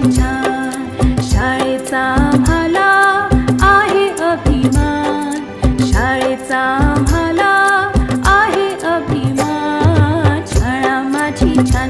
आमच्या शाळेचा आम्हाला आहे अभिमान. शाळेचा आम्हाला आहे अभिमान. शाळा माझी छान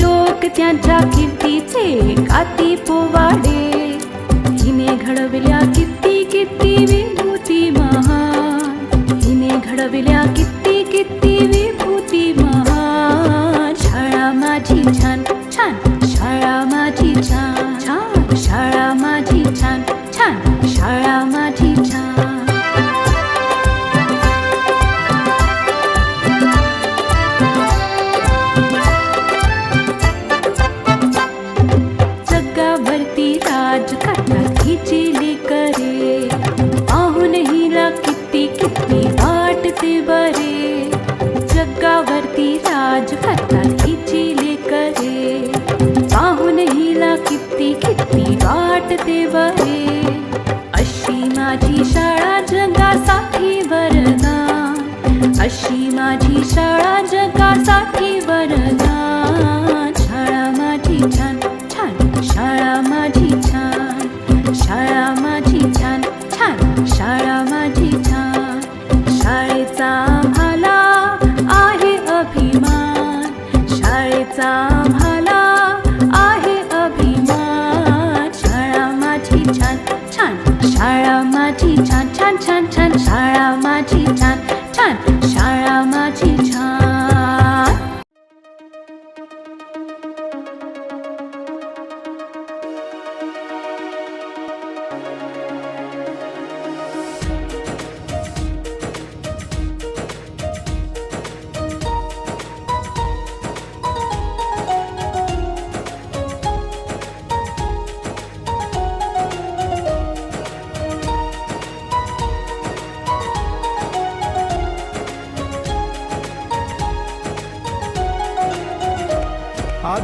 लोक त्यांच्या कीर्तीचे काती पोवाडे. हिने घडविल्या किती किती विभूती महान. हिने घडविल्या किती किती ती किती वाटते बरे अशी माझी शाळा जगासाठी वरदान अशी माझी शाळा जगासाठी वरदान शाळा माझी छान छान शाळा